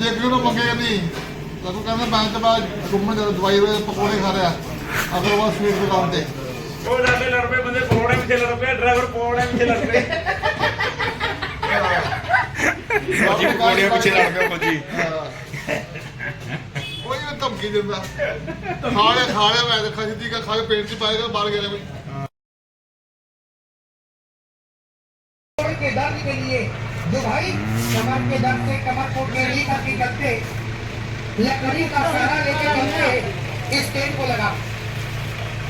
ਜੇ ਕਿ ਉਹਨੂੰ ਮੰਗੇਗਾ ਨਹੀਂ ਤਾਂ ਉਹ ਕਹਿੰਦਾ ਮੈਂ ਤਾਂ ਬਾਅਦ ਘੁੰਮਣ ਜਾ ਦਵਾਈ ਵੇ ਪਕੌੜੇ ਖਾ ਰਿਹਾ। ਅਗਰ ਉਹ ਸਵੀਟ ਦੁਕਾਨ ਤੇ। ਉਹ ਲੜਦੇ ਲੜਦੇ ਲੜ ਪਏ ਡਰਾਈਵਰ ਪਕੌੜੇ ਪਿੱਛੇ ਲੜ ਪਏ। ਜੀ ਪਕੌੜੇ ਪਿੱਛੇ ਲੜ ਪਏ ਕੋਈ ਨਾ ਧਮਕੀ ਦਿੰਦਾ। ਖਾਲੇ ਖਾਲੇ ਮੈਂ ਦੇਖਾ ਜਿੱਦੀ ਕਾ ਖਾਲੇ ਪੇਟ 'ਚ ਪਾਏਗਾ ਬਾਲ ਗਿਆ ਕੋਈ ਕਿਦਾਂ ਦੀ ਗਈ ਏ? जो भाई कमर के दर्द से कमर को टेढ़ी करके चलते लकड़ी का सहारा लेके चलते इस तेल को लगा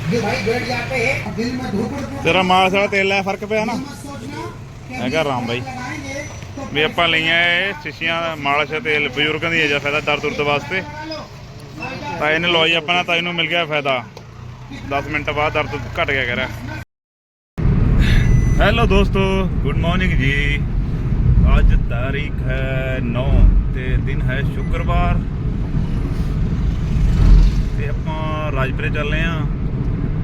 जो भाई बैठ जाते हैं दिल में धुकड़ को ਤੇਰਾ ਮਾਸ ਵਾਲਾ ਤੇਲ ਲੈ ਫਰਕ ਪਿਆ ਨਾ मत सोचना कि ਹੈਗਾ ਰਾਮ ਬਾਈ लगाएंगे तो ਵੀ ਆਪਾਂ ਲਈਆਂ ਇਹ ਸ਼ੀਸ਼ੀਆਂ ਮਾਲਸ਼ ਤੇਲ ਬਜ਼ੁਰਗਾਂ ਦੀ ਹੈ ਫਾਇਦਾ ਦਰਦ ਦੁਰਦ ਵਾਸਤੇ ਤਾਂ ਇਹਨੇ ਲਵਾਈ ਆਪਾਂ ਨਾ ਤਾਂ ਇਹਨੂੰ ਮਿਲ ਗਿਆ ਫਾਇਦਾ 10 ਮਿੰਟ ਬਾਅਦ ਦਰਦ ਘਟ ਗਿਆ ਕਰਿਆ ਹੈਲੋ ਦੋਸਤੋ ਗੁੱਡ ਮਾਰਨਿੰਗ ਜੀ ਅੱਜ ਤਾਰੀਖ ਹੈ 9 ਤੇ ਦਿਨ ਹੈ ਸ਼ੁੱਕਰਵਾਰ। ਤੇ ਆਪਾਂ ਰਾਜਪੁਰੇ ਚੱਲੇ ਆ।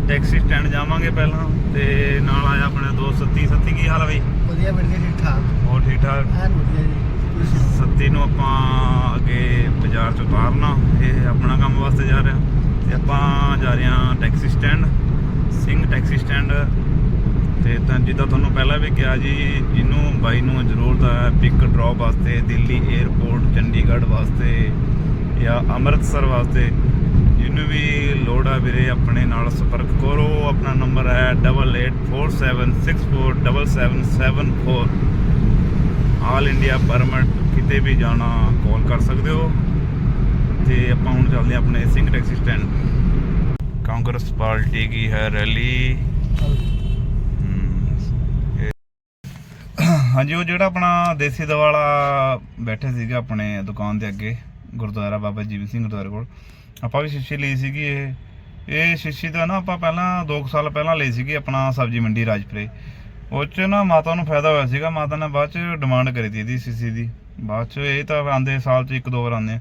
ਟੈਕਸੀ ਸਟੈਂਡ ਜਾਵਾਂਗੇ ਪਹਿਲਾਂ ਤੇ ਨਾਲ ਆਇਆ ਆਪਣੇ ਦੋਸਤ ਸੱਤੀ। ਸੱਤੀ ਕੀ ਹਾਲ ਹੈ ਬਈ? ਵਧੀਆ ਵਧੀਆ ਠੀਕ ਠਾਕ। ਹੋਰ ਠੀਕ ਠਾਕ? ਐਨ ਵਧੀਆ ਜੀ। ਸੱਤੀ ਨੂੰ ਆਪਾਂ ਅੱਗੇ ਬਾਜ਼ਾਰ ਚ ਉਤਾਰਨਾ। ਇਹ ਆਪਣਾ ਕੰਮ ਵਾਸਤੇ ਜਾ ਰਿਹਾ। ਤੇ ਆਪਾਂ ਜਾ ਰਹੇ ਹਾਂ taxi stand Singh taxi stand. ਤੇ ਤਾਂ ਜਿੱਦਾਂ ਤੁਹਾਨੂੰ ਪਹਿਲਾਂ ਵੀ ਕਿਹਾ ਜੀ, ਜਿਹਨੂੰ ਬਾਈ ਨੂੰ ਜ਼ਰੂਰਤ ਹੈ ਪਿਕ ਡ੍ਰੌਪ ਵਾਸਤੇ, ਦਿੱਲੀ 에ਅਰਪੋਰਟ ਚੰਡੀਗੜ੍ਹ ਵਾਸਤੇ ਜਾਂ ਅੰਮ੍ਰਿਤਸਰ ਵਾਸਤੇ, ਜਿਹਨੂੰ ਵੀ ਲੋੜ ਆ ਵੀਰੇ ਆਪਣੇ ਨਾਲ ਸੰਪਰਕ ਕਰੋ। ਆਪਣਾ ਨੰਬਰ ਹੈ 8847647774 ਆਲ ਇੰਡੀਆ ਪਰਮਿਟ ਕਿਤੇ ਵੀ ਜਾਣਾ ਕਾਲ ਕਰ ਸਕਦੇ ਹੋ। ਤੇ ਆਪਾਂ ਹੁਣ ਚੱਲਦੇ ਹਾਂ ਆਪਣੇ Singh taxi stand Congress party ਕੀ ਹੈ ਰੈਲੀ ਹਮ, ਇਹ- ਹਾਂਜੀ, ਉਹ ਜਿਹੜਾ ਆਪਣਾ ਦੇਸੀ ਦਵਾਲਾ ਬੈਠੇ ਸੀਗੇ ਆਪਣੇ ਦੁਕਾਨ ਦੇ ਅੱਗੇ, ਗੁਰਦੁਆਰਾ ਬਾਬਾ ਜੀਵਨ ਸਿੰਘ ਗੁਰਦੁਆਰੇ ਕੋਲ, ਆਪਾਂ ਵੀ ਸ਼ੀਸ਼ੀ ਲਈ ਸੀਗੀ ਇਹ। ਇਹ ਸ਼ੀਸ਼ੀ ਦਾ ਨਾ ਆਪਾਂ ਪਹਿਲਾਂ 2 ਸਾਲ ਪਹਿਲਾਂ ਲਈ ਸੀਗੀ ਆਪਣਾ ਸਬਜ਼ੀ ਮੰਡੀ ਰਾਜਪੁਰੇ। ਉਹ ਚ ਨਾ ਮਾਤਾ ਨੂੰ ਫਾਇਦਾ ਹੋਇਆ ਸੀਗਾ, ਮਾਤਾ ਨੇ ਬਾਅਦ ਚ ਡਿਮਾਂਡ ਕਰੀ ਤੀ ਇਹਦੀ ਸੀਸੀ ਦੀ। ਬਾਅਦ ਚ ਇਹ ਤਾਂ ਆਂਦੇ ਸਾਲ ਚ ਇੱਕ ਦੋ ਵਾਰ ਆਉਂਦੇ ਆ।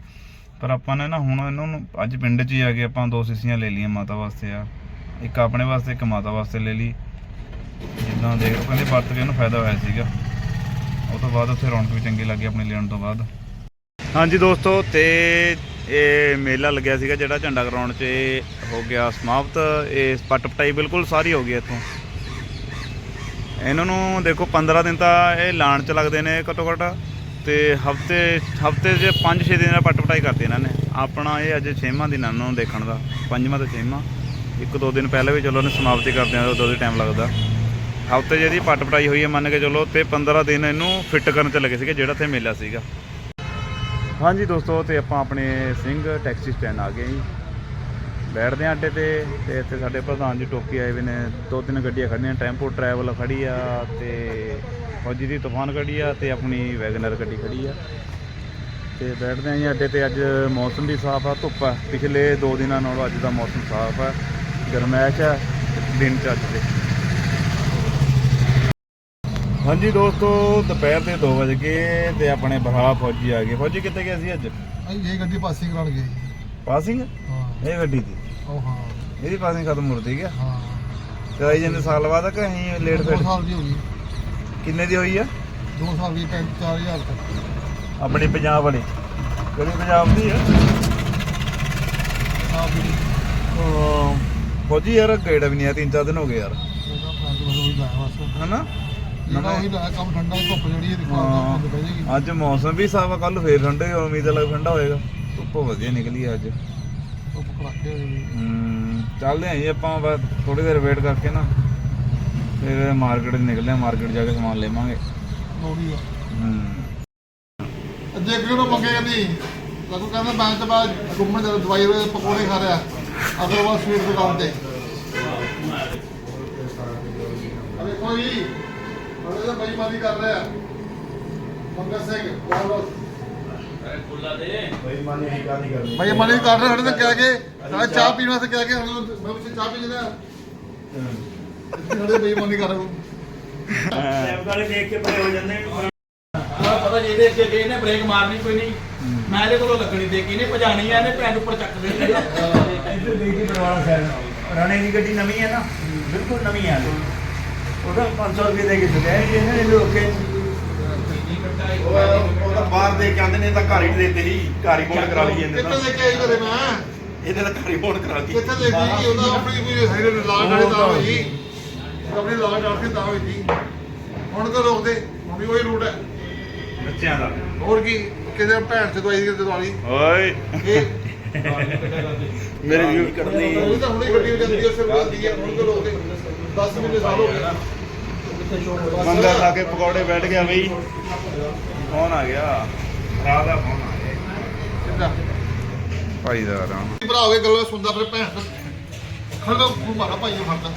ਪਰ ਆਪਾਂ ਨੇ ਨਾ ਹੁਣ ਇਹਨਾਂ ਨੂੰ ਅੱਜ ਪਿੰਡ 'ਚ ਹੀ ਆ ਕੇ ਆਪਾਂ ਦੋ ਸੀਸੀਆਂ ਲੈ ਲਈਆਂ ਮਾਤਾ ਵਾਸਤੇ ਆ। ਇੱਕ ਆਪਣੇ ਵਾਸਤੇ, ਇੱਕ ਮਾਤਾ ਵਾਸਤੇ ਲੈ ਲਈ। ਜਿੱਦਾਂ ਦੇਖ ਕਹਿੰਦੇ ਵਰਤ ਕੇ ਇਹਨੂੰ ਫਾਇਦਾ ਹੋਇਆ ਸੀਗਾ। ਉਹ ਤੋਂ ਬਾਅਦ ਉੱਥੇ ਰੌਣਕ ਵੀ ਚੰਗੀ ਲੱਗੀ ਆਪਣੀ ਲੈਣ ਤੋਂ ਬਾਅਦ। ਹਾਂਜੀ ਦੋਸਤੋ, ਤੇ ਇਹ ਮੇਲਾ ਲੱਗਿਆ ਸੀਗਾ ਜਿਹੜਾ ਝੰਡਾ ਗਰਾਊਂਡ 'ਚ ਇਹ ਹੋ ਗਿਆ ਸਮਾਪਤ। ਇਹ ਪੱਟ ਪਟਾਈ ਬਿਲਕੁਲ ਸਾਰੀ ਹੋ ਗਈ ਇੱਥੋਂ। ਇਹਨਾਂ ਨੂੰ ਦੇਖੋ 15 ਦਿਨ ਤਾਂ ਇਹ ਲਾਣ 'ਚ ਲੱਗਦੇ ਨੇ ਘੱਟੋ ਘੱਟ ਤੇ ਹਫ਼ਤੇ ਹਫ਼ਤੇ 'ਚ 5-6 ਦਿਨ ਦਾ ਪੱਟ ਪਟਾਈ ਕਰਦੇ ਇਹਨਾਂ ਨੇ। ਆਪਣਾ ਇਹ ਅੱਜ 6ਵਾਂ ਦਿਨ ਆ ਇਹਨਾਂ ਨੂੰ ਦੇਖਣ ਦਾ। ਪੰਜਵਾਂ ਤੇ 6ਵਾਂ ਇੱਕ ਦੋ ਦਿਨ ਪਹਿਲਾਂ ਵੀ ਚਲੋ ਨੇ ਸਮਾਪਤੀ ਕਰਦੇ ਆ, ਉਦੋਂ ਦੇ ਟਾਈਮ ਲੱਗਦਾ। ਹਫ਼ਤੇ ਜਿਹਦੀ ਪੱਟ ਪਟਾਈ ਹੋਈ ਹੈ ਮੰਨ ਕੇ ਚਲੋ ਤੇ 15 ਦਿਨ ਇਹਨੂੰ ਫਿੱਟ ਕਰਨ ਚ ਲੱਗੇ ਸੀਗੇ, ਜਿਹੜਾ ਇੱਥੇ ਮੇਲਾ ਸੀਗਾ। ਹਾਂਜੀ ਦੋਸਤੋ, ਤੇ ਆਪਾਂ ਆਪਣੇ ਸਿੰਘ ਟੈਕਸੀ ਸਟੈਂਡ ਆ ਗਏ ਜੀ। ਬੈਠਦੇ ਹਾਂ ਅੱਡੇ ਤੇ ਤੇ ਇੱਥੇ ਸਾਡੇ ਪ੍ਰਧਾਨ ਜੀ ਟੋਕੀ ਆਏ ਹੋਏ ਨੇ। ਦੋ ਤਿੰਨ ਗੱਡੀਆਂ ਖੜੀਆਂ ਟੈਂਪੋ ਟਰੈਵਲ ਖੜੀ ਆ, ਤੇ ਫੌਜੀ ਦੀ ਤੂਫਾਨ ਖੜੀ ਆ, ਤੇ ਆਪਣੀ ਵੈਗਨਰ ਗੱਡੀ ਖੜੀ ਆ। ਤੇ ਬੈਠਦੇ ਹਾਂ ਜੀ ਅੱਡੇ ਤੇ, ਅੱਜ ਮੌਸਮ ਵੀ ਸਾਫ਼ ਆ, ਧੁੱਪ ਆ। ਪਿਛਲੇ 2 ਦਿਨਾਂ ਨਾਲੋਂ ਅੱਜ ਦਾ ਮੌਸਮ ਸਾਫ਼ ਆ। ਗਰਮੈਸ਼ ਆ ਦਿਨ ਚ ਅੱਜ ਦੇ। ਹਾਂਜੀ ਦੋਸਤੋ ਦੁਪਹਿਰ ਦੇ 2 ਵਜੇ ਗਏ ਤੇ ਆਪਣੇ ਬਰਾਲਾ ਫੌਜੀ ਆ ਗਏ। ਫੌਜੀ ਕਿੱਥੇ ਗਏ ਸੀ ਅੱਜ? ਭਾਈ ਇਹ ਗੱਡੀ ਪਾਸਿੰਗ ਕਰਾਉਣ ਗਈ ਪਾਸਿੰਗ ਹਾਂ। ਇਹ ਗੱਡੀ ਦੀ? ਉਹ ਹਾਂ। ਇਹਦੀ ਪਾਸਿੰਗ ਖਤਮ ਹੋ ਰਹੀ ਹੈ ਹਾਂ। ਕਰਾਈ ਜਾਂਦੇ ਸਾਲ ਬਾਅਦ ਕਿ ਅਸੀਂ ਲੇਟ ਫੇਟ ਸਾਲ ਦੀ ਹੋ ਗਈ। ਕਿੰਨੇ ਦੀ ਹੋਈ ਆ? 2 ਸਾਲ ਦੀ 4000 ਤੱਕ। ਆਪਣੀ ਪੰਜਾਬ ਵਾਲੀ। ਕਿਹੜੀ ਪੰਜਾਬ ਦੀ ਆ? ਫੌਜੀ ਯਾਰ ਗੇੜਾ ਵੀ ਨਹੀਂ ਆ ਤਿੰਨ ਚਾਰ ਦਿਨ ਹੋ ਗਏ ਯਾਰ। ਹਨਾ? ਜਿਹੜਾ ਉਹੀ ਲਾਇਆ ਕੰਮ ਠੰਡਾ ਧੁੱਪ ਜਿਹੜੀ ਹੈ ਦਿਖਾ ਹਾਂ। ਬੰਦ ਪੈ ਜਾਏਗੀ। ਅੱਜ ਮੌਸਮ ਵੀ ਸਾਫ਼ ਆ ਕੱਲ ਫੇਰ ਠੰਡੇ ਉਮੀਦ ਲੱਗ ਠੰਡਾ ਹੋਏਗਾ। ਧੁੱਪ ਵਧੀਆ ਨਿਕਲੀ ਅੱਜ। ਧੁੱਪ ਕੜਾਕੇ ਚੱਲਦੇ ਆਂ ਜੀ ਆਪਾਂ ਬਸ ਥੋੜੀ ਦੇਰ ਵੇਟ ਕਰਕੇ ਨਾ ਫਿਰ ਮਾਰਕੀਟ ਨਿਕਲਦੇ ਆ ਮਾਰਕੀਟ ਜਾ ਕੇ ਸਮਾਨ ਲੈਵਾਂਗੇ। ਲੋੜੀ ਆ ਹਮ, ਦੇਖ ਲਿਓ ਨਾ ਮੰਗੇ ਨਹੀਂ ਤੈਨੂੰ ਕਹਿੰਦਾ ਮੈਂ ਤੇ ਬਾਅਦ ਘੁੰਮਣ ਜਾ ਦਵਾਈ ਵੇ ਪਕੌੜੇ ਖਾ ਅਗਰ ਉਹ ਸਵੀਟ ਦੁਕਾਨ ਤੇ। ਅਰੇ ਕੋਈ ਉਹਦੇ ਤਾਂ ਬੇਈਮਾਨੀ ਕਰ ਰਿਹਾ ਮੰਗਾ ਸਿੰਘ ਬਹੁਤ ਬੇਈਮਾਨੀ ਹੀ ਕਾਦੀ ਕਰਨੀ? ਬੇਈਮਾਨੀ ਕਰ ਰਿਹਾ ਸਾਡੇ ਤੇ ਕਹਿ ਕੇ ਸਾਡੇ ਚਾਹ ਪੀਣ ਵਾਸਤੇ ਕਹਿ ਕੇ ਮੈਂ ਵੀ ਚਾਹ ਪੀ ਜਦਾ ਸਾਡੇ ਬੇਈਮਾਨੀ ਕਰ ਰਿਹਾ ਵਾਲੇ ਦੇਖ ਕੇ ਪਰੇ ਹੋ ਜਾਂਦੇ ਨੇ। ਪਤਾ ਜੀ ਇਹਦੇ ਅੱਗੇ ਗਏ ਨੇ ਬ੍ਰੇਕ ਮਾਰਨੀ ਕੋਈ ਨਹੀਂ। ਮੈਂ ਇਹਦੇ ਕੋਲੋਂ ਲੱਗਣੀ ਦੇ ਕੇ ਇਹਨੇ ਭਜਾਣੀ ਆ ਇਹਨੇ ਪੈਂਟ ਉੱਪਰ ਚੱਕ ਦੇਣੀ ਆ। ਇੱਧਰ ਦੇਖੀ ਬਰਵਾਲਾ ਸਾਹਿਬ ਰਾਣੇ ਦੀ ਗੱਡੀ ਨਵੀਂ ਹੈ ਨਾ? ਬਿਲਕੁਲ ਨਵੀਂ ਹੈ ਉਹਦਾ 500 ਰੁਪਏ ਦੇ ਕੇ ਚੁੱਕਿਆ ਇਹ ਜਿਹਨੇ ਲੋਕੇ ਉਹ ਤਾਂ ਬਾਹਰ ਦੇ ਕੇ ਆਂਦੇ ਨੇ ਤਾਂ ਘਰ ਹੀ ਦੇਤੇ ਸੀ ਘਰ ਹੀ ਬੋਂਡ ਕਰਾ ਲਈ ਜਾਂਦੇ ਕਿੱਥੇ ਲੈ ਕੇ ਆਈ ਘਰੇ ਮੈਂ? ਇਹਦੇ ਤਾਂ ਘਰ ਹੀ ਬੋਂਡ ਕਰਾ ਲਈ। ਕਿੱਥੇ ਲੈ ਗਈ ਉਹਦਾ ਆਪਣੀ ਕੋਈ ਹੈਗੇ ਲਾਲ ਡਾਲੇ ਤਾਂ ਹੋਈ ਆਪਣੀ ਲਾਲ ਡਾਲ ਕੇ ਤਾਂ ਹੋਈ ਸੀ ਹੁਣ ਤਾਂ ਰੋਕਦੇ ਹੁਣ ਵੀ ਉਹੀ ਰੂਟ ਹੈ। ਬੱਚਿਆਂ ਦਾ। ਹੋਰ ਕੀ ਕਿਸੇ ਭੈਣ ਚ ਦਵਾਈ ਦੀ ਦਵਾਈ ਓਏ। ਮੇਰੇ ਵੀ ਕੱਢਣੀ ਉਹ ਤਾਂ ਹੁਣੇ ਗੱਡੀ ਜਾਂਦੀ ਹੈ ਸਿਰ ਜਾਂਦੀ ਹੈ ਹੁਣ ਤਾਂ ਰੋਕਦੇ। 10 ਮਹੀਨੇ ਸਾਲ ਹੋ ਗਏ। ਮੰਗਾ ਲਾ ਕੇ ਪਕੌੜੇ ਬੈਠ ਗਿਆ ਬਈ। ਫੋਨ ਆ ਗਿਆ। ਭਰਾ ਦਾ ਫੋਨ ਆ ਗਿਆ। ਕਿੱਦਾਂ ਭਾਈ ਦਾ ਰਾਮ ਭਰਾ ਹੋ ਕੇ ਗੱਲਾਂ ਸੁਣਦਾ ਫਿਰ ਭੈਣ। ਖੜਦਾ ਮਾਰਾ ਭਾਈ ਨੂੰ ਫੜਦਾ।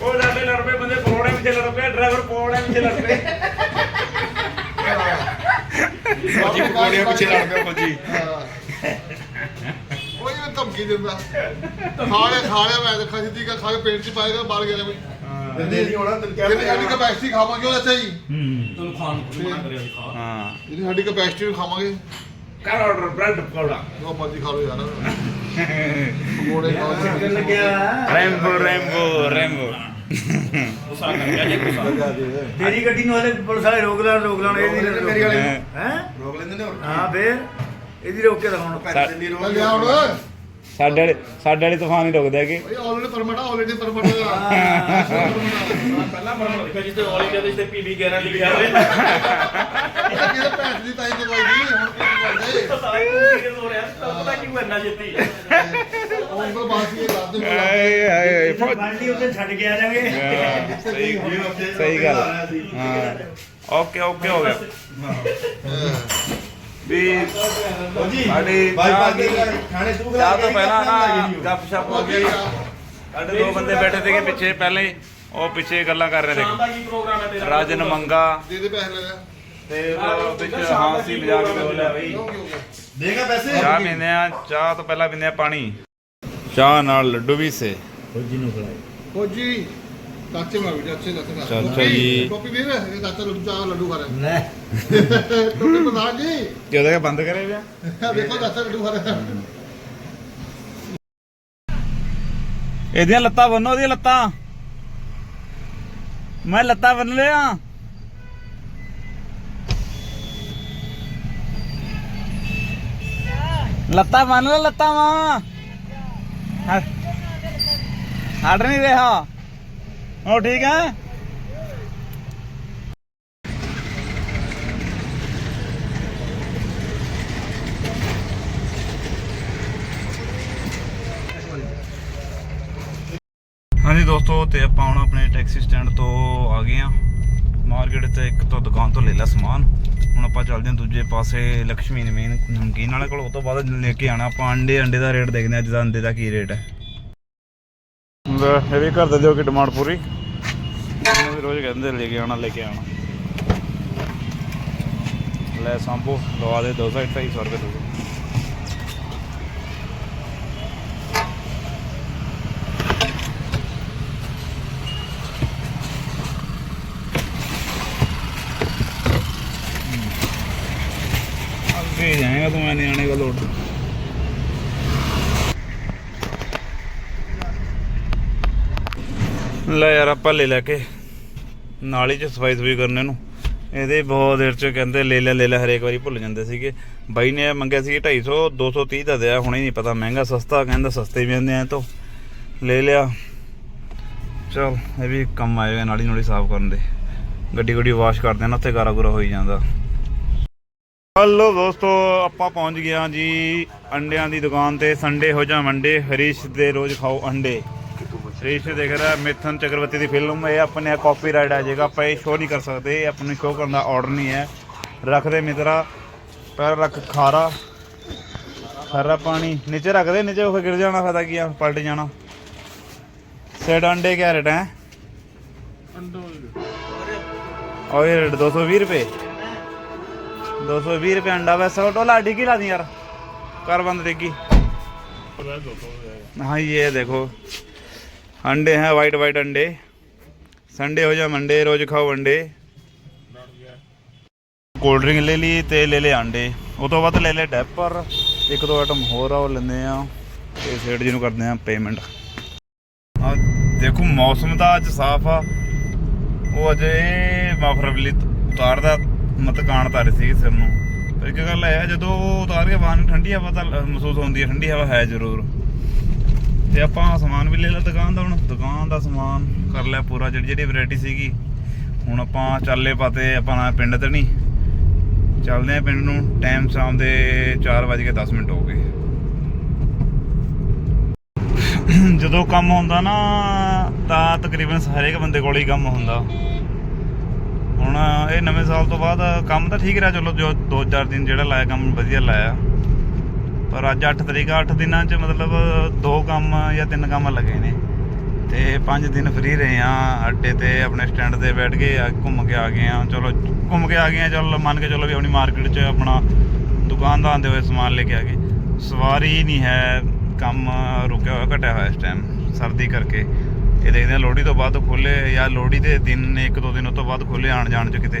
ਉਹ ਲੜਦੇ ਲੜ ਪਏ ਬੰਦੇ ਪਕੌੜੇ ਵਿੱਚ ਲੜ ਪਏ ਡਰਾਈਵਰ ਪਕੌੜੇ ਵਿੱਚ ਲੜ ਪਏ। ਫੌਜੀ ਪਕੌੜਿਆਂ ਪਿੱਛੇ ਲੜ ਪਿਆ ਫੌਜੀ। ਇਹ ਧਮਕੀ ਦਿੰਦਾ। ਖਾ ਲਿਆ ਖਾ ਲਿਆ ਮੈਂ ਤਾਂ ਖਾ ਸਿੱਧੀ ਖਾ ਕੇ ਪੇਟ 'ਚ ਪਾਏਗਾ ਬਾਹਰ ਗਿਆ ਬਈ ਦੇ ਨਹੀਂ ਹੋਣਾ ਤੈਨੂੰ ਕਹਿੰਦੇ ਸਾਡੀ ਕਪੈਸਿਟੀ ਖਾਵਾਂਗੇ ਉਹ ਅੱਛਾ ਜੀ ਤੁਹਾਨੂੰ ਖਾਣ ਨੂੰ ਮਨਾ ਕਰਿਆ ਸੀ ਖਾ। ਹਾਂ। ਜਿਹੜੀ ਸਾਡੀ ਕਪੈਸਿਟੀ ਨੂੰ ਖਾਵਾਂਗੇ। ਕਰ ਆਰਡਰ ਬ੍ਰੈਡ ਪਕੌੜਾ। ਜੋ ਮਰਜ਼ੀ ਖਾ ਲਓ ਯਾਰ। ਪਕੌੜੇ ਖਾਓ ਰੈਂਬੋ ਰੈਂਬੋ ਰੈਂਬੋ। ਗੁੱਸਾ ਕਰ ਗਿਆ ਜੇ ਗੁੱਸਾ। ਤੇਰੀ ਗੱਡੀ ਨੂੰ ਹਲੇ ਪੁਲਿਸ ਵਾਲੇ ਰੋਕ ਲੈਣ ਰੋਕ ਲੈਣ ਇਹ ਨਹੀਂ ਮੇਰੀ ਵਾਲੀ। ਹੈ? ਰੋਕ ਲੈਂਦੇ ਨੇ ਹੋਰ। ਹਾਂ ਫੇਰ। ਇਹਦੀ ਰੋਕ ਕੇ ਦਿਖਾਉਣ। ਪੈਸੇ ਨਹੀਂ ਚੱਲ ਲਿਆ ਹੁਣ। ਸਾਡੇ ਵਾਲੇ ਸਾਡੇ ਵਾਲੇ ਤੂਫਾਨ ਹੀ ਰੁਕਦੇ ਹੈਗੇ। ਓਏ ਆਲਰੇਡੀ ਪਰਮਿਟ ਆਲਰੇਡੀ ਪਰਮਿਟ। ਪਹਿਲਾਂ ਬਰਮਾ ਲਿਖਿਆ ਜਿੱਤੇ ਆਲ ਇੰਡੀਆ ਦੇ ਪੀਬੀ 11 ਲਿਖਿਆ ਹੋਵੇ ਕਿਹਦੇ ਭੈਣ ਦੀ ਤਾਈ ਦਵਾਈ ਦੀ ਹੁਣ ਕੀ ਕਰਦੇ? ਸਾਰਾ ਕੁਝ ਕੀ ਹੋ ਰਿਹਾ ਤਾਂ ਪਤਾ ਕਿਉਂ ਇੰਨਾ ਛੇਤੀ? ਉਹ ਉਂਗਲ ਬਾਸੀ ਇਹ ਦੱਸ ਦੇ ਆਏ ਆਏ ਆਏ। ਫੌਜ ਬਾਲਟੀ ਉੱਤੇ ਛੱਡ ਕੇ ਆ ਜਾਗੇ ਹਾਂ, ਸਹੀ ਸਹੀ ਗੱਲ। ਹਾਂ। ਓਕੇ ਓਕੇ ਹੋ ਗਿਆ। ਵੀ ਸਾਡੀ ਚਾਹ ਦੀ ਚਾਹ ਤੋਂ ਪਹਿਲਾਂ ਨਾ ਗੱਪ ਸ਼ਪ ਹੋ ਗਈ। ਸਾਡੇ ਦੋ ਬੰਦੇ ਬੈਠੇ ਸੀਗੇ ਪਿੱਛੇ ਪਹਿਲੇ ਹੀ, ਉਹ ਪਿੱਛੇ ਗੱਲਾਂ ਕਰ ਰਹੇ ਤੇਰਾ? ਰਾਜਨ ਮੰਗਾ ਦੇ ਦੇ ਪੈਸੇ ਲੈ ਲੈ ਤੇ ਉਹ ਵਿੱਚ ਹਾਂਸੀ ਮਜ਼ਾਕ ਵੀ ਬੋਲਿਆ ਬਈ ਕਿਉਂ ਕੀ ਹੋ ਗਿਆ। ਦੇਗਾ ਪੈਸੇ। ਚਾਹ ਪੀਂਦੇ ਆ ਚਾਹ ਤੋਂ ਪਹਿਲਾਂ ਪੀਂਦੇ ਆ ਪਾਣੀ। ਚਾਹ ਨਾਲ ਲੱਡੂ ਵੀ ਸੇ। ਫੌਜੀ ਨੂੰ ਖਲਾਈ ਫੌਜੀ। ਚਾਚੇ ਮਾਰ ਵੀ ਚਾਚੇ ਚਾਚੇ ਮਾਰ। ਚਾਚਾ ਜੀ। ਟੋਪੀ ਦੇ ਰਹੇ ਚਾਚਾ ਲੱਡੂ ਚਾਹ ਲੱਡੂ ਖਾ ਰਿਹਾ। ਲੈ। ਟੋਪੀ ਪ੍ਰਧਾਨ ਜੀ ਕਿਉਂ ਕਿ ਬੰਦ ਕਰੇ ਪਿਆ? ਆਹ ਦੇਖੋ ਚਾਚਾ ਲੱਡੂ ਖਾ ਰਿਹਾ। ਇਹਦੀਆਂ ਲੱਤਾਂ ਬੰਨੋ ਉਹਦੀਆਂ ਲੱਤਾਂ। ਮੈਂ ਲੱਤਾਂ ਬੰਨ ਲਿਆ ਲੱਤਾਂ ਬੰਨ ਲੈ ਲੱਤਾਂ ਵਾ। ਹਟ ਨਹੀਂ ਰਿਹਾ। ਹੋ ਠੀਕ ਹੈ ਹਾਂਜੀ ਦੋਸਤੋ ਤੇ ਆਪਾਂ ਹੁਣ ਆਪਣੇ ਟੈਕਸੀ ਸਟੈਂਡ ਤੋਂ ਆ ਗਏ ਆ ਮਾਰਕੀਟ ਤੇ ਇੱਕ ਤੋਂ ਦੁਕਾਨ ਤੋਂ ਲੈ ਲਿਆ ਸਮਾਨ। ਹੁਣ ਆਪਾਂ ਚੱਲਦੇ ਹਾਂ ਦੂਜੇ ਪਾਸੇ ਲక్ష్ਮੀ ਨਮੀਨ ਨਮਕੀਨ ਵਾਲੇ ਕੋਲ। ਉਹ ਤੋਂ ਬਾਅਦ ਲੈ ਕੇ ਆਣਾ ਆਪਾਂ ਅੰਡੇ ਅੰਡੇ ਦਾ ਰੇਟ ਦੇਖਦੇ ਹਾਂ ਅੱਜ ਦਾ ਅੰਡੇ ਦਾ ਕੀ ਰੇਟ ਹੈ। ਇਹ ਵੀ ਕਰ ਦਿਓ ਕਿ ਡਿਮਾਂਡ ਪੂਰੀ? ਮੈਨੂੰ ਵੀ ਰੋਜ਼ ਕਹਿੰਦੇ ਲੈ ਕੇ ਆਣਾ ਲੈ ਕੇ ਆਣਾ ਲੈ ਸੰਭੋ ਲਵਾ ਦੇ 200 250 ਰੁਪਏ ਦੇ ਜਾਏਗਾ ਤੂੰ ਨਿਆਣੇ ਦਾ ਲੋਟ ਲੈ ਯਾਰ, ਆਪਾਂ ਲੈ ਲੈ ਕੇ। ਨਾਲੀ ਚ ਸਫ਼ਾਈ ਸਫ਼ਾਈ ਕਰਨੇ ਨੂੰ ਇਹਦੇ ਬਹੁਤ ਦੇਰ ਚ ਕਹਿੰਦੇ ਲੈ ਲੈ ਲੈ ਲੈ, ਹਰੇਕ ਵਾਰੀ ਭੁੱਲ ਜਾਂਦੇ ਸੀਗੇ। ਬਾਈ ਨੇ ਮੰਗਿਆ ਸੀ 250 230 ਦਾ ਦਿਆ, ਹੁਣੇ ਨਹੀਂ ਪਤਾ, ਮਹਿੰਗਾ, ਸਸਤਾ, ਕਹਿੰਦਾ ਸਸਤੇ ਵੀ ਆਉਂਦੇ ਆ ਤੋਂ। ਲੈ ਲਿਆ। ਚਲ, ਇਹ ਵੀ ਕੰਮ ਆਏਗਾ ਨਾਲੀ ਨਾਲੀ ਸਾਫ਼ ਕਰਨ ਦੇ। ਗੱਡੀ ਗੱਡੀ ਵਾਸ਼ ਕਰਦੇ ਆ ਉੱਥੇ ਗਾਰਾ ਗੁਰਾ ਹੋਈ ਜਾਂਦਾ। ਹਲੋ ਦੋਸਤੋ, ਆਪਾਂ ਪਹੁੰਚ ਗਏ ਹਾਂ ਜੀ ਅੰਡਿਆਂ ਦੀ ਦੁਕਾਨ ਤੇ, ਸੰਡੇ ਹੋ ਜਾ ਮੰਡੇ, ਹਰੀਸ਼ ਦੇ ਰੋਜ਼ ਖਾਓ ਅੰਡੇ। ਹਰੀਸ਼ ਦੇਖ ਰਿਹਾ ਮਿਥਨ ਚੱਕਰਵਰਤੀ ਦੀ ਫਿਲਮ ਇਹ ਆਪਣੇ ਕਾਪੀਰਾਈਟ ਆ ਜਾਏਗਾ ਆਪਾਂ ਇਹ ਸ਼ੋਅ ਨਹੀਂ ਕਰ ਸਕਦੇ ਇਹ ਆਪਣੇ ਸ਼ੋਅ ਕਰਨ ਦਾ ਆਰਡਰ ਨਹੀਂ ਹੈ ਰੱਖ ਦੇ ਮਿੱਤਰਾ ਪੈਰ ਰੱਖ ਖਾਰਾ ਖਾਰਾ ਪਾਣੀ ਨੀਚੇ ਰੱਖ ਦੇ ਨੀਚੇ ਉਹ ਗਿਰ ਜਾਣਾ ਫਾਇਦਾ ਕੀ ਆ ਪਲਟ ਜਾਣਾ ਸੈਟ ਅੰਡੇ ਕਿਆ ਰੇਟ ਹੈ और ये रेट दो सौ बीस रुपये दो सौ बीस रुपये अंडा वैसे वो टोला डिग्गी ला दी यार कर बंद डिग्गी हाँ ये देखो अंडे हैं वाइट वाइट अंडे संडे हो जा मंडे रोज खाओ अंडे ਕੋਲਡ ਡਰਿੰਕ ਲੈ ਲਈ ਤੇ ਲੈ ਲੈ ਆਂਡੇ ਉਹ ਤੋਂ ਬਾਅਦ ਲੈ ਲੈ ਡੈਪਰ ਇੱਕ ਦੋ ਆਈਟਮ ਹੋਰ ਆ ਉਹ ਲੈਂਦੇ ਆ ਤੇ ਸੇਠ ਜੀ ਨੂੰ ਕਰਦੇ ਆ ਪੇਮੈਂਟ ਆ ਦੇਖੋ ਮੌਸਮ ਤਾਂ ਅੱਜ ਸਾਫ ਆ ਉਹ ਅਜੇ ਮਫਰਬਲੀ ਉਤਾਰਦਾ ਮਤਕਾਨ ਤਾਰੇ ਸੀ ਸਿਰ ਨੂੰ ਪਰ ਇੱਕ ਗੱਲ ਇਹ ਆ ਜਦੋਂ ਉਹ ਉਤਾਰ ਕੇ ਬਾਹਰ ਨੂੰ ਠੰਡੀ ਹਵਾ ਤਾਂ ਲ- ਮਹਿਸੂਸ ਹੁੰਦੀ ਹੈ ਠੰਡੀ ਹਵਾ ਹੈ ਜ਼ਰੂਰ ਤੇ ਆਪਾਂ ਸਮਾਨ ਵੀ ਲੈ ਲਿਆ ਦੁਕਾਨ ਦਾ ਹੁਣ। ਦੁਕਾਨ ਦਾ ਸਮਾਨ ਕਰ ਲਿਆ ਪੂਰਾ, ਜਿਹੜੀ ਜਿਹੜੀ ਵੈਰਾਈਟੀ ਸੀਗੀ। ਹੁਣ ਆਪਾਂ ਚੱਲੇ ਪਾਤੇ ਆਪਾਂ ਪਿੰਡ ਤੇ ਨਹੀਂ ਚੱਲਦੇ ਆ ਪਿੰਡ ਨੂੰ ਟਾਈਮ ਸ਼ਾਮ ਦੇ 4:10 ਮਿੰਟ ਹੋ ਗਏ। ਜਦੋਂ ਕੰਮ ਹੁੰਦਾ ਨਾ, ਤਾਂ ਤਕਰੀਬਨ ਹਰੇਕ ਬੰਦੇ ਕੋਲ ਹੀ ਕੰਮ ਹੁੰਦਾ। ਹੁਣ ਇਹ ਨਵੇਂ ਸਾਲ ਤੋਂ ਬਾਅਦ ਕੰਮ ਤਾਂ ਠੀਕ ਰਿਹਾ, ਚਲੋ ਜੋ 2-4 ਦਿਨ ਜਿਹੜਾ ਲਾਇਆ, ਕੰਮ ਵਧੀਆ ਲਾਇਆ। ਪਰ ਅੱਜ 8 ਤਰੀਕ ਆ 8 ਦਿਨਾਂ 'ਚ ਮਤਲਬ ਦੋ ਕੰਮ ਜਾਂ ਤਿੰਨ ਕੰਮ ਲੱਗੇ ਨੇ। ਤੇ 5 ਦਿਨ ਫ੍ਰੀ ਰਹੇ ਆ, ਅੱਡੇ ਤੇ ਆਪਣੇ ਸਟੈਂਡ ਤੇ ਬੈਠ ਕੇ ਘੁੰਮ ਕੇ ਆ ਗਏ ਆ। ਚਲੋ, ਘੁੰਮ ਕੇ ਆ ਗਏ ਆ, ਚਲੋ ਮੰਨ ਕੇ ਚਲੋ ਵੀ ਆਪਣੀ ਮਾਰਕੀਟ 'ਚ ਆਪਣਾ ਦੁਕਾਨ ਦਾ ਆਉਂਦੇ ਹੋਏ ਸਮਾਨ ਲੈ ਕੇ ਆ ਗਏ। ਸਵਾਰੀ ਨਹੀਂ ਹੈ, ਕੰਮ ਰੁਕਿਆ ਹੋਇਆ, ਘਟਿਆ ਹੋਇਆ ਇਸ ਟਾਈਮ ਸਰਦੀ ਕਰਕੇ। ਇਹ ਦੇਖਦੇ ਆ ਲੋਹੜੀ ਤੋਂ ਬਾਅਦ ਖੋਲੇ ਜਾਂ ਲੋਹੜੀ ਦੇ ਦਿਨ ਇੱਕ ਦੋ ਦਿਨ ਤੋਂ ਬਾਅਦ ਖੋਲੇ ਆਣ ਜਾਣ 'ਚ ਕਿਤੇ।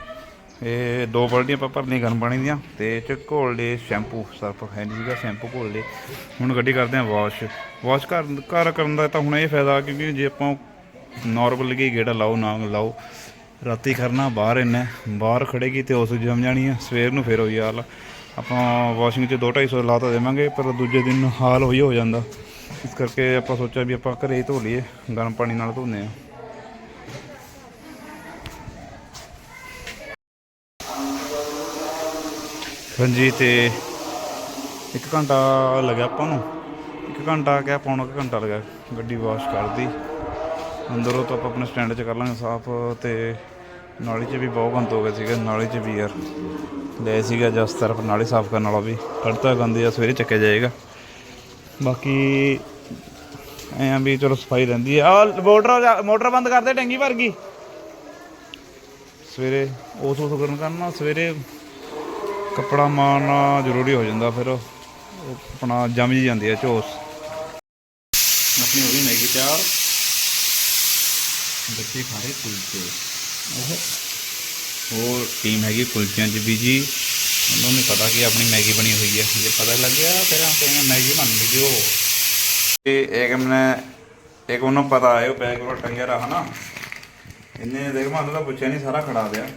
ਇਹ ਦੋ ਬਾਲਟੀਆਂ ਆਪਾਂ ਭਰਨੀਆਂ ਗਰਮ ਪਾਣੀ ਦੀਆਂ ਤੇ ਇਹ ਚ ਘੋਲ ਲਏ ਸ਼ੈਂਪੂ, ਸਰਫ ਹੈ ਨਹੀਂ ਸੀਗਾ, ਸ਼ੈਂਪੂ ਘੋਲ ਲਏ ਹੁਣ ਗੱਡੀ ਕਰਦੇ ਆ ਵਾਸ਼। ਵਾਸ਼ ਕਰ, ਘਰ ਕਰਨ ਦਾ ਤਾਂ ਹੁਣ ਇਹ ਫਾਇਦਾ ਕਿਉਂਕਿ ਜੇ ਆਪਾਂ ਨਾਰਮਲ ਕੀ ਗੇੜਾ ਲਾਓ, ਨਾ ਲਾਓ, ਰਾਤੀ ਕਰਨਾ ਬਾਹਰ ਇੰਨਾ ਬਾਹਰ ਖੜੇਗੀ ਤੇ ਉਸ ਜਮ ਜਾਣੀ ਆ ਸਵੇਰ ਨੂੰ ਫੇਰ ਹੋਈ ਹਾਲ ਆਪਾਂ ਵਾਸ਼ਿੰਗ 'ਚ 2-250 ਲਾ ਤਾਂ ਦੇਵਾਂਗੇ, ਪਰ ਦੂਜੇ ਦਿਨ ਹਾਲ ਹੋਈ ਹੋ ਜਾਂਦਾ। ਇਸ ਕਰਕੇ ਆਪਾਂ ਸੋਚਿਆ ਵੀ ਆਪਾਂ ਘਰੇ ਹੀ ਧੋ ਲਈਏ, ਗਰਮ ਪਾਣੀ ਨਾਲ ਧੋਨੇ ਆ। ਹਾਂਜੀ, ਤੇ 1 ਘੰਟਾ ਲੱਗਿਆ ਆਪਾਂ ਨੂੰ। 1 ਘੰਟਾ ਕਿਆ, ਪੌਣਾ ਕੁ ਘੰਟਾ ਲੱਗਾ ਗੱਡੀ ਵਾਸ਼ ਕਰਦੀ ਅੰਦਰੋਂ ਤਾਂ ਆਪਾਂ ਆਪਣੇ ਸਟੈਂਡ 'ਚ ਕਰ ਲਾਂਗੇ ਸਾਫ਼ ਤੇ ਨਾਲੀ 'ਚ ਵੀ ਬਹੁਤ ਗੰਦ ਹੋ ਗਿਆ ਸੀਗਾ, ਨਾਲੀ 'ਚ ਵੀ ਯਾਰ। ਲੈ ਸੀਗਾ ਜਸ ਤਰਫ, ਨਾਲੀ ਸਾਫ਼ ਕਰਨ ਵਾਲਾ ਵੀ। ਕੱਢਤਾ ਗੰਦੇ ਆ ਸਵੇਰੇ ਚੱਕਿਆ ਜਾਏਗਾ। ਬਾਕੀ ਐਂ ਵੀ ਚਲੋ ਸਫ਼ਾਈ ਰਹਿੰਦੀ ਆ। ਆਹ ਮੋਟਰ ਮੋਟਰ ਬੰਦ ਕਰਦੇ ਟੈਂਕੀ ਭਰ ਗਈ ਸਵੇਰੇ ਉਸ ਉਸ ਕਰਨ ਕਰਨਾ, ਸਵੇਰੇ ਕੱਪੜਾ ਮਾਰਨਾ ਜ਼ਰੂਰੀ ਹੋ ਜਾਂਦਾ ਫਿਰ। ਆਪਣਾ ਜੰਮ ਜੀ ਜਾਂਦੀ ਹੈ ਝੋਸ ਆਪਣੀ ਹੋ ਗਈ ਮੈਗੀ ਤਿਆਰ। ਬੱਚੇ ਖਾ ਰਹੇ ਕੁਲਚੇ ਉਹ ਟੀਮ ਹੈਗੀ ਕੁਲਚਿਆਂ 'ਚ ਵੀ ਜੀ। ਉਹਨਾਂ ਨੂੰ ਪਤਾ ਕਿ ਆਪਣੀ ਮੈਗੀ ਬਣੀ ਹੋਈ ਹੈ। ਜੇ ਪਤਾ ਲੱਗ ਗਿਆ ਫਿਰ ਆਪਾਂ ਕਹਿੰਦੇ ਮੈਗੀ ਬਣ ਗਈ ਜੋ। ਇਹ ਇੱਕ ਮੈਨੇ ਇੱਕ ਉਹਨੂੰ ਪਤਾ ਹੈ ਉਹ ਬੈਗ ਟੰਗਿਆ ਰਹਾ ਨਾ ਇਹਨੇ ਦੇਖ ਮੈਂ ਤਾਂ ਪੁੱਛਿਆ ਨਹੀਂ ਸਾਰਾ ਖੜਾ ਦਿਆ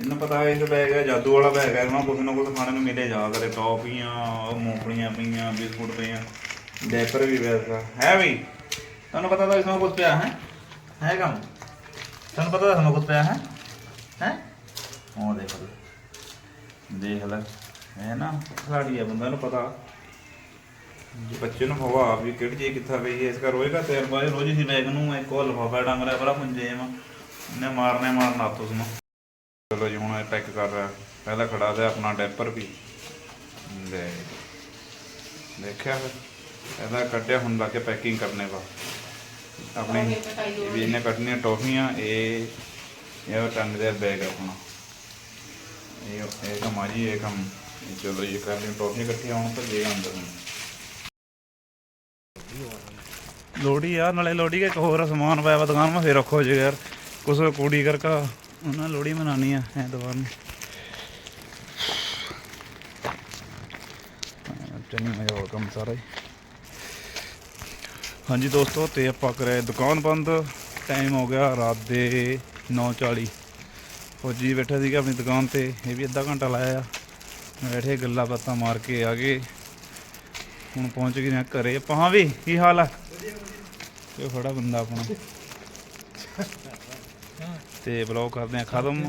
ਇਹਨੂੰ ਪਤਾ ਹੈ ਇਹ ਬੈਗ ਹੈ ਜਾਦੂ ਵਾਲਾ ਬੈਗ ਹੈ ਇਹਨਾਂ ਕੁਝ ਨਾ ਕੁਝ ਖਾਣੇ ਨੂੰ ਮਿਲੇ ਜਾ ਕਰੇ ਟੌਫੀਆਂ ਉਹ ਮੂੰਗਫਲੀਆਂ ਪਈਆਂ, ਬਿਸਕੁਟ ਪਈਆਂ ਡੈਪਰ ਵੀ ਵੈਸਾ ਹੈ ਵੀ? ਤੁਹਾਨੂੰ ਪਤਾ ਤਾਂ ਇਸमें ਕੁਝ ਪਿਆ, ਹੈ? ਹੈ ਕੰਮ? ਤੁਹਾਨੂੰ ਪਤਾ ਤਾਂ ਇਸमें ਕੁਝ ਪਿਆ, ਹੈ? ਹੈ? ਉਹ ਦੇਖ ਲੈ। ਦੇਖ ਲੈ। ਹੈ ਨਾ ਖਿਲਾੜੀ ਹੈ ਬੰਦਾ ਨੂੰ ਪਤਾ। ਜੇ ਬੱਚੇ ਨੂੰ ਹਵਾ ਵੀ ਕਿਹੜੀ ਚੀਜ਼ ਕਿੱਥੇ ਪਈ ਹੈ ਇਸ ਕਰ ਹੋਏਗਾ ਤੇ ਬਾਅਦ ਰੋਜ਼ ਹੀ ਬੈਗ ਨੂੰ ਇੱਕ ਉਹ ਲਫਾਫਾ ਡੰਗ ਰਿਹਾ ਬੜਾ ਪੁੰਜੇ ਮਾ ਇਹਨੇ ਮਾਰਨੇ ਮਾਰਨਾ ਹੱਥ ਉਸਨੂੰ। ਚਲੋ ਜੀ ਹੁਣ ਇਹ ਪੈਕ ਕਰ ਰਿਹਾ। ਪਹਿਲਾਂ ਖੜਾ ਦੇ ਆਪਣਾ ਡੈਪਰ ਵੀ। ਲੈ। ਦੇਖਿਆ ਫਿਰ। ਇਹਦਾ ਕੱਢਿਆ ਹੁਣ ਲਾ ਕੇ ਪੈਕਿੰਗ ਕਰਨੇ ਵਾ। ਆਪਣੀ ਵੀ ਇਹਨੇ ਕੱਢਣੀਆਂ ਟੋਫੀਆਂ ਇਹ ਇਹ ਟੰਗ ਦੇ ਬੈਗ ਆਪਣਾ। ਇਹ ਇਹ ਕੰਮ ਆ ਜੀ ਇਹ ਕੰਮ। ਇਹ ਚਲੋ ਇਹ ਕਰ ਲਈ ਟੋਫੀਆਂ ਇਕੱਠੀਆਂ ਹੋਣ ਤਾਂ ਜੇਗਾ ਅੰਦਰ ਨੂੰ। ਲੋੜੀ ਆ ਨਾਲੇ ਲੋੜੀ ਦਾ ਇੱਕ ਹੋਰ ਸਮਾਨ ਪਾਇਆ ਵਾ ਦੁਕਾਨ ਮਾ ਫੇਰ ਰੱਖੋ ਜੇ ਯਾਰ। ਕੁਛ ਕੁੜੀ ਕਰਕਾ ਉਹਨਾਂ ਲੋੜੀ ਮਨਾਣੀ ਆ ਐਤਵਾਰ ਨੂੰ। ਟੈਨੀ ਮੈਂ ਹੋਰ ਕੰਮ ਸਾਰਾ ਹੀ। ਹਾਂਜੀ ਦੋਸਤੋ ਤੇ ਆਪਾਂ ਕਰੇ ਦੁਕਾਨ ਬੰਦ। ਟਾਈਮ ਹੋ ਗਿਆ ਰਾਤ ਦੇ 9:40 ਫੌਜੀ ਬੈਠਾ ਸੀਗਾ ਆਪਣੀ ਦੁਕਾਨ ਤੇ ਇਹ ਵੀ ਅੱਧਾ ਘੰਟਾ ਲਾਇਆ ਆ। ਬੈਠੇ ਗੱਲਾਂ ਬਾਤਾਂ ਮਾਰ ਕੇ ਆ ਗਏ। ਹੁਣ ਪਹੁੰਚ ਗਏ ਨੇ ਘਰੇ। ਆਪਾਂ ਹਾਂ ਵੀ ਕੀ ਹਾਲ ਆ? ਇਹ ਖੜਾ ਬੰਦਾ ਆਪਣਾ। ਤੇ ਬਲੌਗ ਕਰਦੇ ਆ ਖਤਮ।